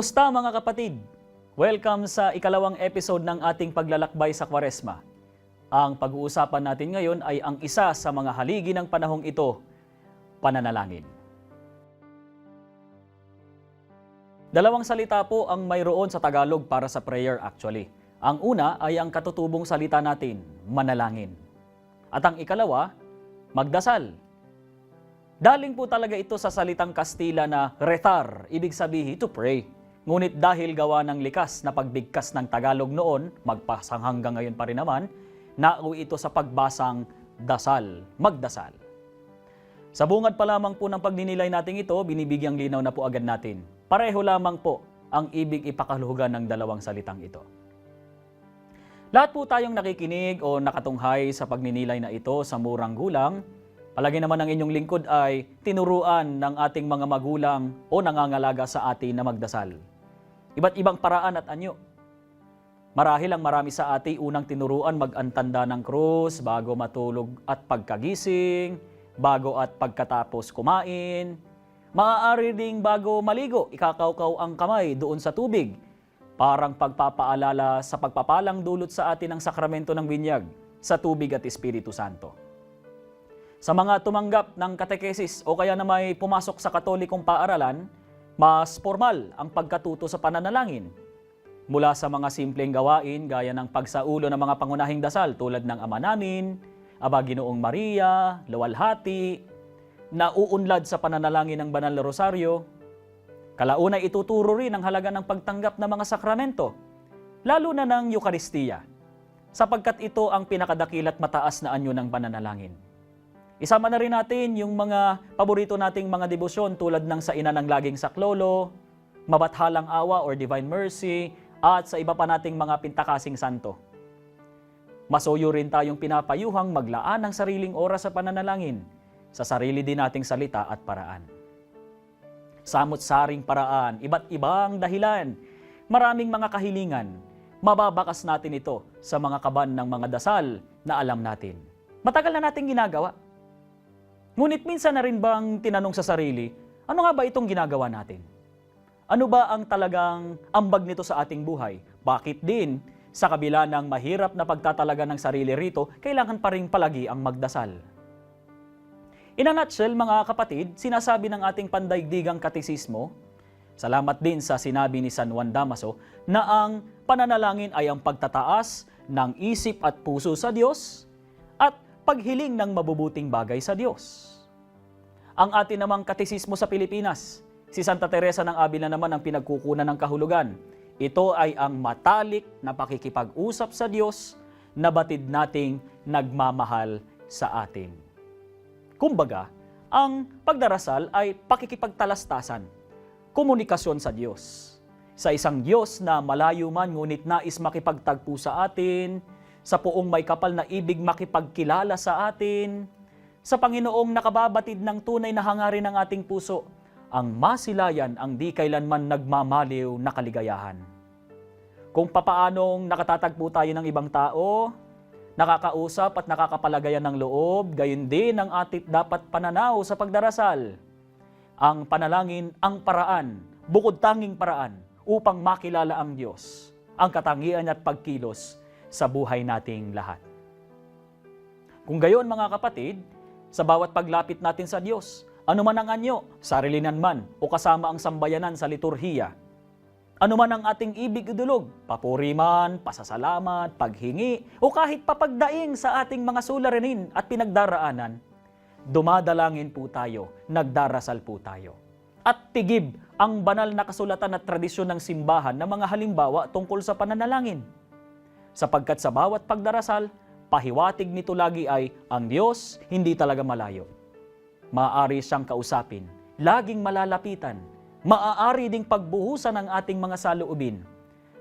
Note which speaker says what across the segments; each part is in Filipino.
Speaker 1: Kumusta mga kapatid? Welcome sa ikalawang episode ng ating paglalakbay sa Kwaresma. Ang pag-uusapan natin ngayon ay ang isa sa mga haligi ng panahong ito, pananalangin. Dalawang salita po ang mayroon sa Tagalog para sa prayer actually. Ang una ay ang katutubong salita natin, manalangin. At ang ikalawa, magdasal. Daling po talaga ito sa salitang Kastila na retar, ibig sabihin to pray. Ngunit dahil gawa ng likas na pagbigkas ng Tagalog noon, magpasang hanggang ngayon pa rin naman, nauwi ito sa pagbasang dasal, magdasal. Sa bungad pa lamang po ng pagninilay natin ito, binibigyang linaw na po agad natin. Pareho lamang po ang ibig ipakaluhugan ng dalawang salitang ito. Lahat po tayong nakikinig o nakatunghay sa pagninilay na ito sa murang gulang, palagi naman ang inyong lingkod ay tinuruan ng ating mga magulang o nangangalaga sa atin na magdasal. Iba't ibang paraan at anyo. Marahil ang marami sa atin unang tinuruan mag-antanda ng krus bago matulog at pagkagising, bago at pagkatapos kumain. Maaari ding bago maligo, ikakaukaw ang kamay doon sa tubig parang pagpapaalala sa pagpapalang dulot sa atin ng sakramento ng binyag sa tubig at Espiritu Santo. Sa mga tumanggap ng katekesis o kaya na may pumasok sa katolikong paaralan, mas formal ang pagkatuto sa pananalangin. Mula sa mga simpleng gawain gaya ng pagsaulo ng mga pangunahing dasal tulad ng Ama Namin, Aba Ginoong Maria, Luwalhati, na uunlad sa pananalangin ng Banal na Rosaryo, Kalauna ituturo rin ang halaga ng pagtanggap ng mga sakramento, lalo na ng Eukaristiya, sapagkat ito ang pinakadakilat mataas na anyo ng pananalangin. Isama na rin natin yung mga paborito nating mga debosyon tulad ng sa ina ng laging saklolo, mabathalang awa or divine mercy, at sa iba pa nating mga pintakasing santo. Masuyo rin tayong pinapayuhang maglaan ng sariling oras sa pananalangin, sa sarili din nating salita at paraan samot-saring paraan, iba't ibang dahilan, maraming mga kahilingan. Mababakas natin ito sa mga kaban ng mga dasal na alam natin. Matagal na natin ginagawa. Ngunit minsan na rin bang tinanong sa sarili, ano nga ba itong ginagawa natin? Ano ba ang talagang ambag nito sa ating buhay? Bakit din, sa kabila ng mahirap na pagtatalaga ng sarili rito, kailangan pa rin palagi ang magdasal? In a nutshell, mga kapatid, sinasabi ng ating pandaigdigang katisismo, salamat din sa sinabi ni San Juan Damaso, na ang pananalangin ay ang pagtataas ng isip at puso sa Diyos paghiling ng mabubuting bagay sa Diyos. Ang atin namang katisismo sa Pilipinas, si Santa Teresa ng Avila naman ang pinagkukunan ng kahulugan. Ito ay ang matalik na pakikipag-usap sa Diyos na batid nating nagmamahal sa atin. Kumbaga, ang pagdarasal ay pakikipagtalastasan, komunikasyon sa Diyos. Sa isang Diyos na malayo man ngunit nais makipagtagpo sa atin, sa poong may kapal na ibig makipagkilala sa atin, sa Panginoong nakababatid ng tunay na hangarin ng ating puso, ang masilayan ang di kailanman nagmamaliw na kaligayahan. Kung papaanong nakatatagpo tayo ng ibang tao, nakakausap at nakakapalagayan ng loob, gayon din ang atit dapat pananaw sa pagdarasal. Ang panalangin ang paraan, bukod tanging paraan, upang makilala ang Diyos, ang katangian at pagkilos sa buhay nating lahat. Kung gayon mga kapatid, sa bawat paglapit natin sa Diyos, ano man ang anyo, sarilinan man o kasama ang sambayanan sa liturhiya, ano man ang ating ibig idulog, papuri man, pasasalamat, paghingi, o kahit papagdaing sa ating mga suliranin at pinagdaraanan, dumadalangin po tayo, nagdarasal po tayo. At tigib ang banal na kasulatan at tradisyon ng simbahan na mga halimbawa tungkol sa pananalangin. Sapagkat sa bawat pagdarasal, pahiwatig nito lagi ay ang Diyos hindi talaga malayo. Maaari siyang kausapin, laging malalapitan, maaari ding pagbuhusan ng ating mga saloobin.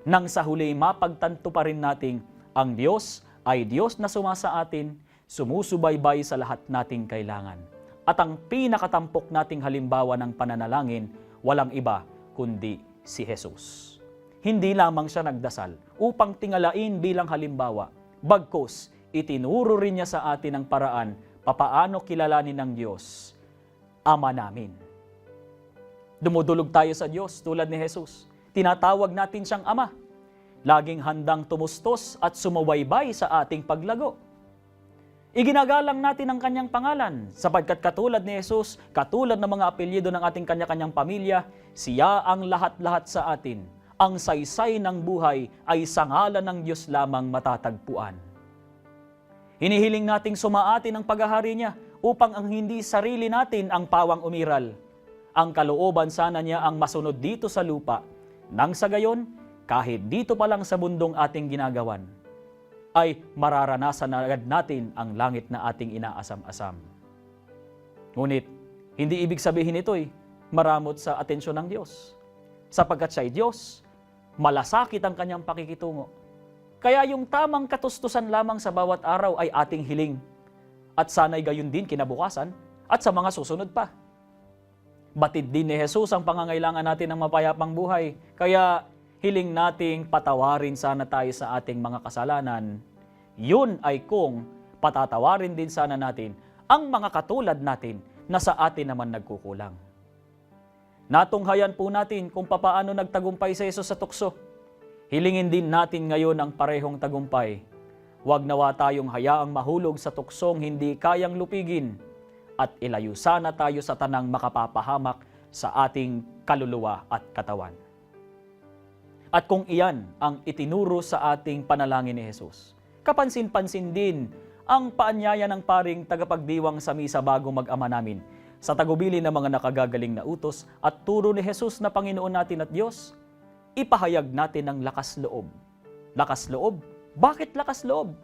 Speaker 1: Nang sa huli mapagtanto pa rin nating ang Diyos ay Diyos na sumasa atin, sumusubaybay sa lahat nating kailangan. At ang pinakatampok nating halimbawa ng pananalangin, walang iba kundi si Jesus. Hindi lamang siya nagdasal upang tingalain bilang halimbawa, bagkus itinuro rin niya sa atin ang paraan papaano kilalanin ng Diyos, Ama namin. Dumudulog tayo sa Diyos tulad ni Jesus. tinatawag natin siyang Ama. Laging handang tumustos at sumubaybay sa ating paglago. Iginagalang natin ang kanyang pangalan sapagkat katulad ni Jesus, katulad ng mga apelyido ng ating kanya-kanyang pamilya, siya ang lahat-lahat sa atin. Ang saysay ng buhay ay sa ngalan ng Diyos lamang matatagpuan. Hinihiling nating sumaati ng paghahari niya upang ang hindi sarili natin ang pawang umiral. Ang kalooban sana niya ang masunod dito sa lupa, nang sa gayon, kahit dito pa lang sa bundong ating ginagawan, ay mararanasan na agad natin ang langit na ating inaasam-asam. Ngunit, hindi ibig sabihin ito'y maramot sa atensyon ng Diyos. Sapagkat siya ay Diyos, malasakit ang kanyang pakikitungo. Kaya yung tamang katustusan lamang sa bawat araw ay ating hiling. At sana'y gayon din kinabukasan at sa mga susunod pa. Batid din ni Jesus ang pangangailangan natin ng mapayapang buhay. Kaya hiling nating patawarin sana tayo sa ating mga kasalanan. Yun ay kung patatawarin din sana natin ang mga katulad natin na sa atin naman nagkukulang. Natunghayan po natin kung papaano nagtagumpay si Jesus sa tukso. Hilingin din natin ngayon ang parehong tagumpay. Huwag nawa tayong hayaang mahulog sa tuksong hindi kayang lupigin at ilayo sana tayo sa tanang makapapahamak sa ating kaluluwa at katawan. At kung iyan ang itinuro sa ating panalangin ni Jesus, kapansin-pansin din ang paanyaya ng paring tagapagdiwang sa misa bago mag-ama namin sa tagubili ng mga nakagagaling na utos at turo ni Jesus na Panginoon natin at Diyos, ipahayag natin ng lakas loob. Lakas loob? Bakit lakas loob?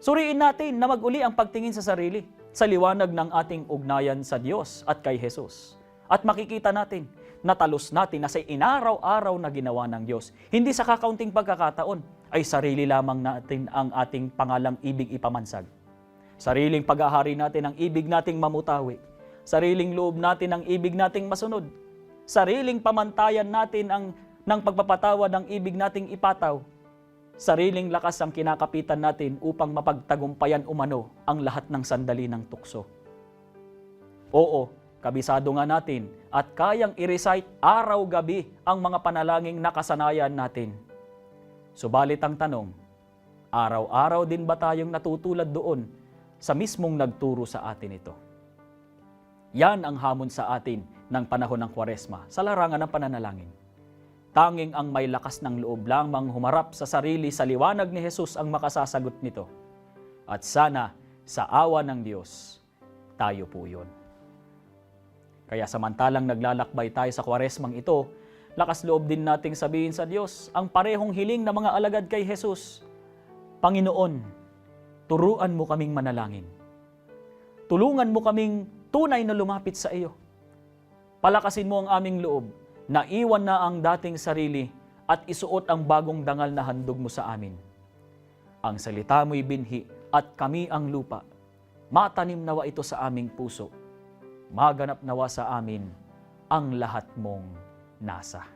Speaker 1: Suriin natin na mag-uli ang pagtingin sa sarili sa liwanag ng ating ugnayan sa Diyos at kay Jesus. At makikita natin, natalos natin na sa inaraw-araw na ginawa ng Diyos. Hindi sa kakaunting pagkakataon, ay sarili lamang natin ang ating pangalang ibig ipamansag. Sariling paghahari natin ang ibig nating mamutawi. Sariling loob natin ang ibig nating masunod. Sariling pamantayan natin ang ng pagpapatawa ng ibig nating ipataw. Sariling lakas ang kinakapitan natin upang mapagtagumpayan umano ang lahat ng sandali ng tukso. Oo, kabisado nga natin at kayang i-recite araw-gabi ang mga panalangin na kasanayan natin. Subalit ang tanong, araw-araw din ba tayong natutulad doon sa mismong nagturo sa atin ito? Yan ang hamon sa atin ng panahon ng Kwaresma sa larangan ng pananalangin. Tanging ang may lakas ng loob lamang humarap sa sarili sa liwanag ni Jesus ang makasasagot nito. At sana, sa awa ng Diyos, tayo po yun. Kaya samantalang naglalakbay tayo sa kwaresmang ito, lakas loob din nating sabihin sa Diyos ang parehong hiling ng mga alagad kay Jesus. Panginoon, turuan mo kaming manalangin. Tulungan mo kaming tunay na lumapit sa iyo. Palakasin mo ang aming loob na iwan na ang dating sarili at isuot ang bagong dangal na handog mo sa amin. Ang salita mo'y binhi at kami ang lupa. Matanim nawa ito sa aming puso. Maganap nawa sa amin ang lahat mong nasa.